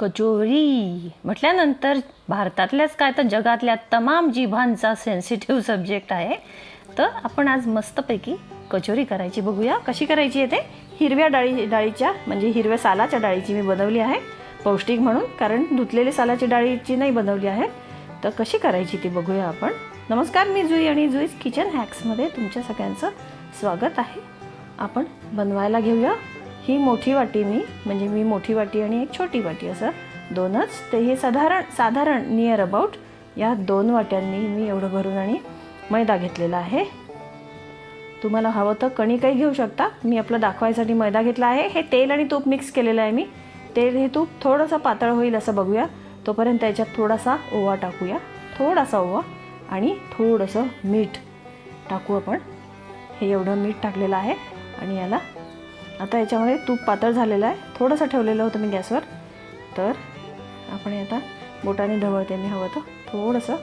कचोरी. म्हटल्यानंतर भारतातल्याच काय तर जगातल्या तमाम जिभांचा सेन्सिटिव्ह सब्जेक्ट आहे. तर आपण आज मस्तपैकी कचोरी करायची बघूया. कशी करायची आहे ते? हिरव्या डाळी डाळीच्या म्हणजे हिरव्या सालाच्या डाळीची मी बनवली आहे. पौष्टिक म्हणून कारण धुतलेली सालाची डाळीची नाही बनवली आहे. तर कशी करायची ती बघूया आपण. नमस्कार मी जुई आणि जुईज किचन हॅक्समध्ये तुमच्या सगळ्यांचं स्वागत आहे. आपण बनवायला घेऊया. ही मोठी वाटी मी म्हणजे मी मोठी वाटी आणि एक छोटी वाटी असं दोनच ते हे साधारण साधारण नियर अबाउट या दोन वाट्यांनी मी एवढं भरून आणि मैदा घेतलेला आहे. तुम्हाला हवं तर कणिकही घेऊ शकता. मी आपलं दाखवायसाठी मैदा घेतला आहे. हे तेल आणि तूप मिक्स केलेलं आहे मी. तेल हे तूप थोडंसं पातळ होईल असं बघूया. तोपर्यंत त्याच्यात थोडासा ओवा टाकूया. थोडासा ओवा आणि थोडंसं मीठ टाकू आपण. हे एवढं मीठ टाकलेलं आहे आणि याला आता याच्यामध्ये तूप पातळ झालेलं आहे. थोडंसं ठेवलेलं होतं मी गॅसवर. तर आपण हे आता बोटाने ढवळते मी हवं तर. थोडंसं.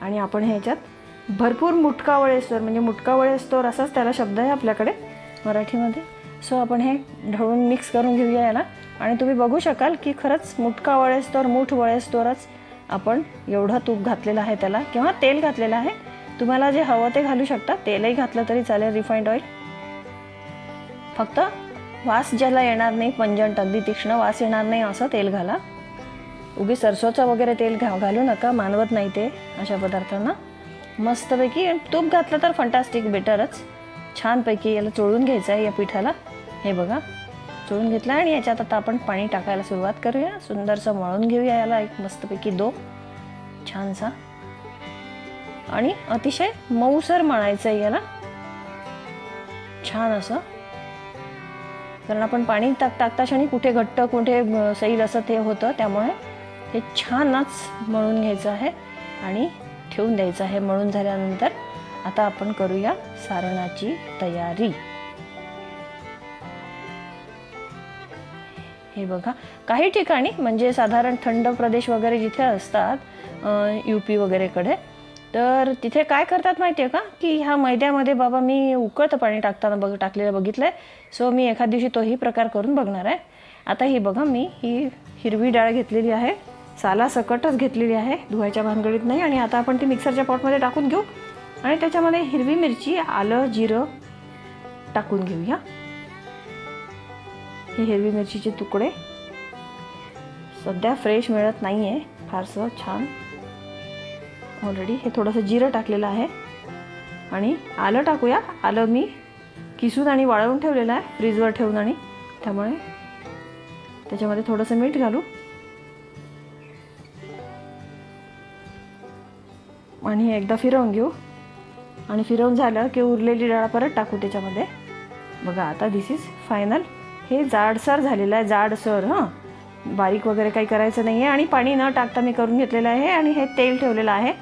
आणि आपण ह्याच्यात भरपूर मुटका वळेस्तर म्हणजे मुटका वळेस्तर असाच त्याला शब्द आहे आपल्याकडे मराठीमध्ये. सो आपण हे ढवळून मिक्स करून घेऊया याला. आणि तुम्ही बघू शकाल की खरंच मुटका वळेस्तोर मूठ वळेस्तोरच आपण एवढं तूप घातलेलं आहे त्याला. किंवा तेल घातलेलं आहे. तुम्हाला जे हवं ते घालू शकता. तेलही घातलं तरी चालेल. रिफाईंड ऑइल फक्त वास ज्याला येणार नाही पंजंट अगदी तीक्ष्ण वास येणार नाही असं तेल घाला. उगी सरसोचं वगैरे तेल घा घालू नका मानवत नाही ते अशा पदार्थांना. मस्तपैकी तूप घातलं तर फंटास्टिक बेटरच छानपैकी याला चोळून घ्यायचं आहे या पिठाला. हे बघा चोळून घेतलं आणि याच्यात आता आपण पाणी टाकायला सुरुवात करूया. सुंदरसं मळून घेऊया याला एक मस्तपैकी दो. छानसा. आणि अतिशय मऊसर मळायचं आहे याला. छान असं. कारण आपण पाणी टाक टाकता आणि कुठे घट्ट कुठे सैल असं ते होतं त्यामुळे हे छानच मळून घ्यायचं आहे आणि ठेवून द्यायचं आहे. मळून झाल्यानंतर आता आपण करूया सारणाची तयारी. हे बघा काही ठिकाणी म्हणजे साधारण थंड प्रदेश वगैरे जिथे असतात यू पी वगैरेकडे तर तिथे काय करतात माहिती आहे का? की ह्या मैद्यामध्ये बाबा मी उकळतं पाणी टाकताना बघ टाकलेलं बघितलं आहे सो मी एखाद दिवशी तोही प्रकार करून बघणार आहे. आता ही बघा मी ही हिरवी डाळ घेतलेली आहे. साला सकटच घेतलेली आहे. धुवायच्या भानगडीत नाही. आणि आता आपण ती मिक्सरच्या पॉटमध्ये टाकून घेऊ. आणि त्याच्यामध्ये हिरवी मिरची आलं जिरं टाकून घेऊया. हे हिरवी मिरचीचे तुकडे. सध्या फ्रेश मिळत नाही आहे फारसं छान ऑलरेडी हे थोडंसं जिरं टाकलेलं आहे. आणि आलं टाकूया. आलं मी किसून आणि वाळवून ठेवलेलं आहे. फ्रीजवर ठेवून आणि त्यामुळे त्याच्यामध्ये थोडंसं मीठ घालू. आणि हे एकदा फिरवून घेऊ. आणि फिरवून झालं की उरलेली डाळ परत टाकू त्याच्यामध्ये. बघा आता दिस इज फायनल हे जाडसर झालेलं आहे. जाडसर हां. बारीक वगैरे काही करायचं नाही आहे आणि पाणी न टाकता मी करून घेतलेलं आहे आणि हे तेल ठेवलेलं आहे.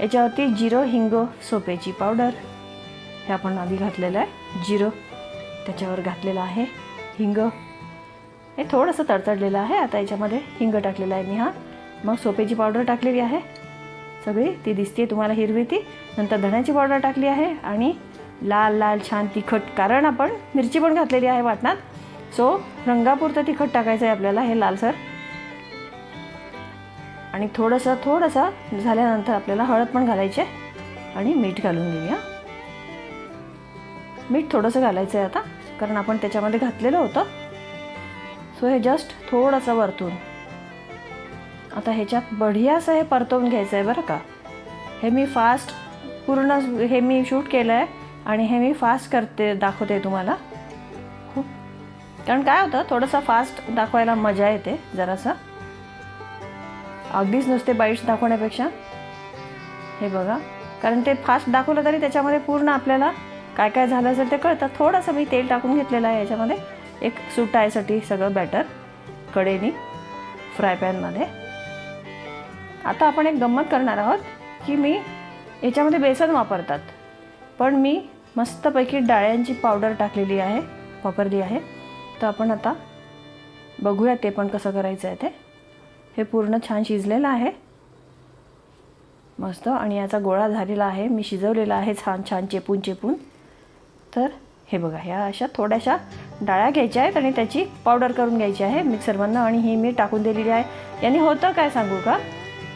याच्यावरती जिरं हिंग सोपेची पावडर हे आपण आधी घातलेलं आहे. जिरं त्याच्यावर घातलेलं आहे. हिंग हे थोडंसं तडतडलेलं आहे. आता याच्यामध्ये हिंग टाकलेलं आहे मी हा. मग सोपेची पावडर टाकलेली आहे. सगळी ती दिसते तुम्हाला हिरवी ती. नंतर धण्याची पावडर टाकली आहे. आणि लाल लाल छान तिखट. कारण आपण मिरची पण घातलेली आहे वाटणात. सो रंगापुरतं तिखट टाकायचं आहे आपल्याला हे लालसर आणि थोडंसं थोडंसं झाल्यानंतर आपल्याला हळद पण घालायची आहे. आणि मीठ घालून घेऊया. मीठ थोडंसं घालायचं आहे आता कारण आपण त्याच्यामध्ये घातलेलं होतं. सो हे जस्ट थोडंसं वरतून. आता ह्याच्यात बढियासं हे परतवून घ्यायचं आहे बरं का. हे मी फास्ट पूर्ण हे मी शूट केलं आहे आणि हे मी फास्ट करते दाखवते तुम्हाला. कारण काय होतं थोडंसं फास्ट दाखवायला मजा येते जरासं. अगदीच नुसते बाईट्स दाखवण्यापेक्षा. हे बघा. कारण ते फास्ट दाखवलं तरी त्याच्यामध्ये पूर्ण आपल्याला काय काय झालं असेल ते कळतं. थोडंसं मी तेल टाकून घेतलेलं आहे याच्यामध्ये. एक सुटायसाठी सगळं बॅटर कडेनी फ्राय पॅनमध्ये आता आपण एक गंमत करणार आहोत की मी याच्यामध्ये बेसन वापरतात. पण मी मस्तपैकी डाळ्यांची पावडर टाकलेली आहे वापरली आहे. तर आपण आता बघूया ते पण कसं करायचं आहे ते. हे पूर्ण छान शिजलेलं आहे. मस्त. आणि याचा गोळा झालेला आहे. मी शिजवलेला आहे छान छान चेपून चेपून. तर हे बघा ह्या अशा थोड्याशा डाळ्या घ्यायच्या आहेत आणि त्याची पावडर करून घ्यायची आहे मिक्सरमधनं आणि ही मी टाकून दिलेली आहे. याने होतं काय सांगू का?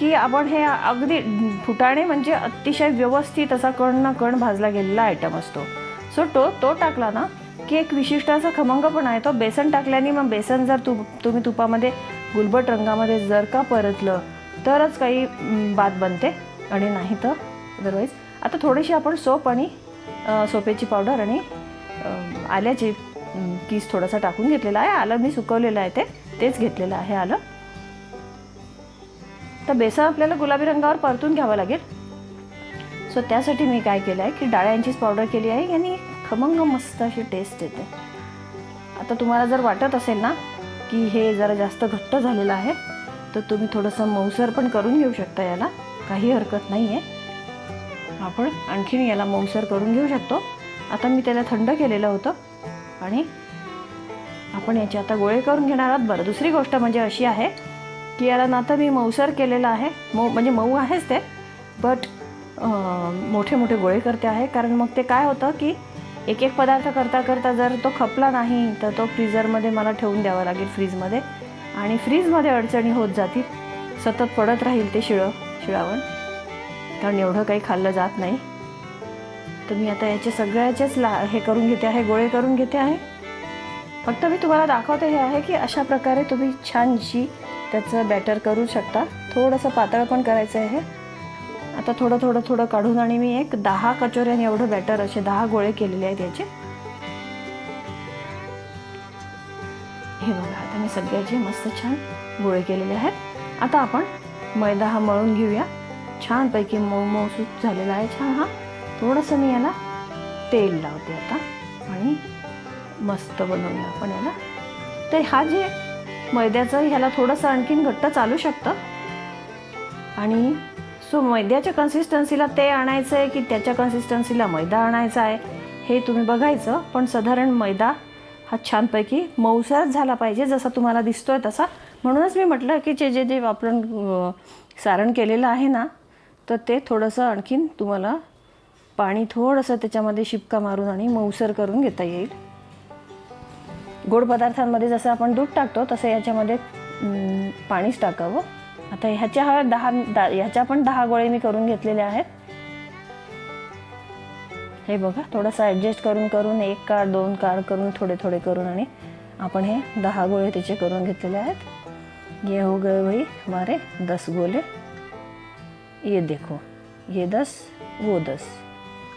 की आपण हे अगदी फुटाणे म्हणजे अतिशय व्यवस्थित असा कण ना कण भाजला गेलेला आयटम असतो. सो तो तो टाकला ना की एक विशिष्ट असा खमंग पण आहे. तो बेसन टाकल्याने मग बेसन जर तू तुम्ही तुपामध्ये गुलबट रंगामध्ये जर का परतलं तरच काही बात बनते आणि नाही तर अदरवाईज आता थोडीशी आपण सोप आणि अ, सोपेची पावडर आणि आल्याची कीस थोडासा टाकून घेतलेला आहे. आलं मी सुकवलेलं आहे ते. तेच घेतलेलं आहे आलं. तर बेसन आपल्याला गुलाबी रंगावर परतून घ्यावं लागेल. सो त्यासाठी मी काय केलं आहे की डाळ्यांचीच पावडर केली आहे आणि खमंग मस्त अशी टेस्ट येते. आता तुम्हाला जर वाटत असेल ना की हे जरा जास्त घट्ट झालेलं आहे तर तुम्ही थोडंसं मऊसर पण करून घेऊ शकता याला. काही हरकत नाही आहे आपण आणखीन याला मऊसर करून घेऊ शकतो. आता मी त्याला थंड केलेलं होतं आणि आपण याचे आता गोळे करून घेणार आहोत. बरं दुसरी गोष्ट म्हणजे अशी आहे की याला ना तर मी मऊसर केलेलं आहे. मऊ म्हणजे मऊ आहेच ते बट मोठे मोठे गोळे करते आहे. कारण मग ते काय होतं की एक एक पदार्थ करता करता जर तो खपला नाही तर तो फ्रीझरमध्ये मला ठेवून द्यावा लागेल फ्रीजमध्ये. आणि फ्रीजमध्ये अडचणी होत जातील. सतत पडत राहील ते शिळं शिळावण कारण एवढं काही खाल्लं जात नाही. तर मी आता याचे सगळ्याचेच ला हे करून घेते आहे गोळे करून घेते आहे. फक्त मी तुम्हाला दाखवते हे आहे की अशा प्रकारे तुम्ही छानशी त्याचं बॅटर करू शकता. थोडंसं पातळ पण करायचं आहे. आता थोडं थोडं थोडं काढून आणि मी एक दहा कचोऱ्याने एवढं बॅटर असे दहा गोळे केलेले आहेत याचे. हे बघा आता मी सगळ्याचे मस्त छान गोळे केलेले आहेत. आता आपण मैदा हा मळून घेऊया. छानपैकी मऊ मऊसूत झालेला आहे छान हा. थोडंसं मी याला तेल लावते आता आणि मस्त बनवूया आपण याला. तर हा जे मैद्याचं ह्याला थोडंसं आणखीन घट्ट चालू शकतं. आणि सो मैद्याच्या कन्सिस्टन्सीला ते आणायचं आहे की त्याच्या कन्सिस्टन्सीला मैदा आणायचा आहे हे तुम्ही बघायचं पण साधारण मैदा हा छानपैकी मऊसर झाला पाहिजे जसा तुम्हाला दिसतो आहे तसा. म्हणूनच मी म्हटलं की जे जे जे आपण सारण केलेलं आहे ना तर ते थोडंसं आणखीन तुम्हाला पाणी थोडंसं त्याच्यामध्ये शिपका मारून आणि मऊसर करून घेता येईल. गोड पदार्थांमध्ये जसं आपण दूध टाकतो तसं याच्यामध्ये पाणीच टाकावं. आता ह्याच्या हा दहा ह्याच्या पण दहा गोळे मी करून घेतलेले आहेत. हे बघा थोडंसं ॲडजस्ट करून करून एक कार दोन कार करून थोडे थोडे करून आणि आपण हे दहा गोळे त्याचे करून घेतलेले आहेत. ये हो गए भाई मारे दस गोले ये देखो ये दस वो दस.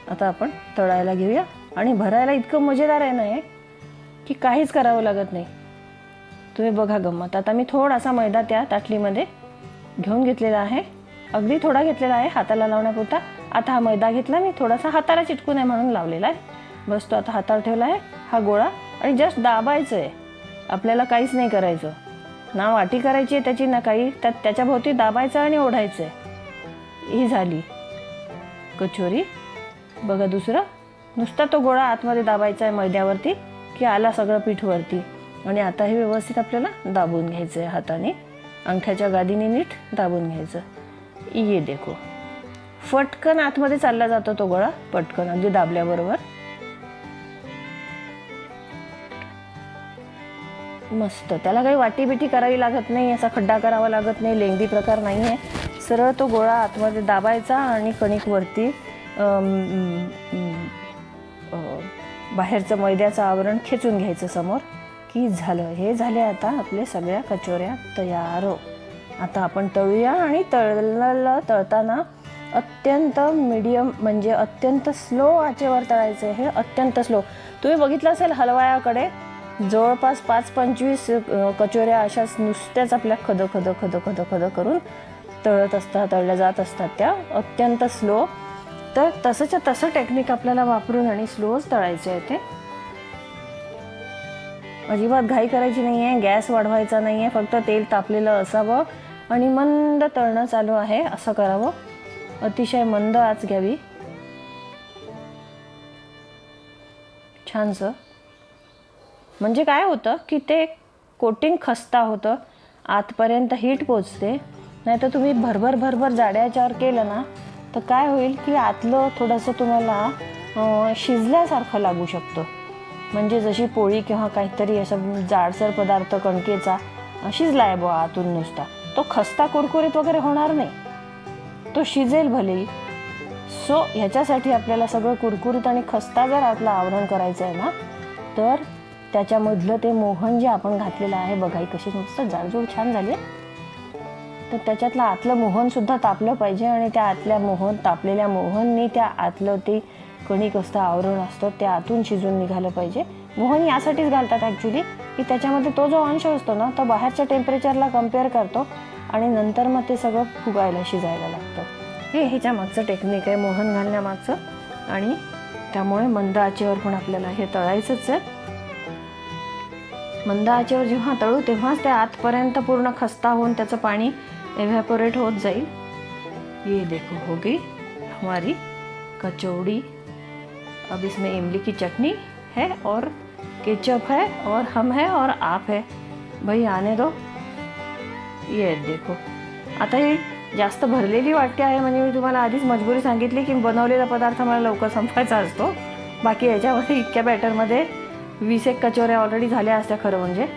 आता आपण तळायला घेऊया आणि भरायला इतकं मजेदार आहे ना हे की काहीच करावं लागत नाही. तुम्ही बघा गंमत. आता मी थोडासा मैदा त्या ताटलीमध्ये घेऊन घेतलेला आहे. अगदी थोडा घेतलेला आहे हाताला लावण्यापुरता. आता हा मैदा घेतला मी थोडासा हाताला चिटकू नये म्हणून लावलेला आहे. बस तो आता हातावर ठेवला आहे हा गोळा. आणि जस्ट दाबायचं आहे आपल्याला काहीच नाही करायचं. ना वाटी करायची आहे त्याची ना काही. त्यात त्याच्याभोवती दाबायचं आणि ओढायचं आहे ही झाली. कचोरी. बघा दुसरं. नुसता तो गोळा आतमध्ये दाबायचा आहे मैद्यावरती की आला सगळं पीठवरती. आणि आता हे व्यवस्थित आपल्याला दाबून घ्यायचं आहे हाताने. अंगठ्याच्या गादीने नीट दाबून घ्यायचं. ये देखो. फटकन आतमध्ये चालला जातो तो गोळा. पटकन अगदी दाबल्याबरोबर. मस्त. त्याला काही वाटी बिटी करावी लागत नाही असा खड्डा करावा लागत नाही लेंगदी प्रकार नाही आहे सरळ तो गोळा आतमध्ये दाबायचा आणि कणिक वरती बाहेरचं मैद्याचं आवरण खेचून घ्यायचं समोर. की झालं. हे झाले आता आपले सगळ्या कचोऱ्या तयार. आता आपण तळूया आणि तळलं तळताना अत्यंत मिडियम म्हणजे अत्यंत स्लो आचेवर तळायचं आहे. हे अत्यंत स्लो तुम्ही बघितलं असेल हलवायाकडे? जवळपास पाच पंचवीस कचोऱ्या अशाच नुसत्याच आपल्या खद खद खद खद खद करून तळत असतात तळल्या जात असतात त्या. अत्यंत स्लो तर तसंच्या तसं टेक्निक आपल्याला वापरून आणि स्लोच तळायचे आहे ते. अजिबात घाई करायची नाही आहे गॅस वाढवायचा नाही आहे फक्त तेल तापलेलं असावं आणि मंद तळणं चालू आहे असं करावं. अतिशय मंद आच घ्यावी. छानसं. म्हणजे काय होतं की ते कोटिंग खस्ता होतं आतपर्यंत हीट पोचते नाही तर तुम्ही भरभर भरभर जाड्याच्यावर केलं ना तर काय होईल की आतलं थोडंसं तुम्हाला शिजल्यासारखं लागू शकतं. म्हणजे जशी पोळी किंवा काहीतरी असं जाडसर पदार्थ कणकेचा शिजलाय बुवा आतून नुसता. तो खस्ता कुरकुरीत वगैरे होणार नाही. तो शिजेल भले. सो ह्याच्यासाठी आपल्याला सगळं कुरकुरीत आणि खस्ता जर आतलं आवरण करायचं आहे ना तर त्याच्यामधलं ते मोहन जे आपण घातलेलं आहे बघा कशी मस्त जाडजूड छान झाली तर त्याच्यातलं आतलं मोहन सुद्धा तापलं पाहिजे आणि त्या आतल्या मोहन तापलेल्या मोहननी त्या आतलं ते कणिक असतं आवरण असतं ते आतून शिजून निघालं पाहिजे. मोहन यासाठीच घालतात ॲक्च्युली की त्याच्यामध्ये तो जो अंश असतो ना तो बाहेरच्या टेम्परेचरला कंपेअर करतो आणि नंतर मग ते सगळं फुगायला शिजायला लागतं. हे ह्याच्या मागचं टेक्निक आहे मोहन घालण्यामागचं. आणि त्यामुळे मंद आचेवर पण आपल्याला हे तळायचंच आहे. मंद आचेवर जेव्हा तळू तेव्हाच ते आतपर्यंत पूर्ण खस्ता होऊन त्याचं पाणी एव्हॅपोरेट होत जाईल. ये देखो होगी हमारी कचौड़ी. अब इसमें इमली की चटनी है और केचप है और हम है और आप है। भाई आने दो। ये देखो। आता ही जास्त भरलेली वाटते आहे म्हणजे मी तुम्हाला आधीच मजबुरी सांगितली की बनवलेला पदार्थ मला लवकर संपवायचा असतो. बाकी याच्यामध्ये इतक्या बॅटरमध्ये वीस एक कचोऱ्या ऑलरेडी झाल्या असत्या खरं म्हणजे.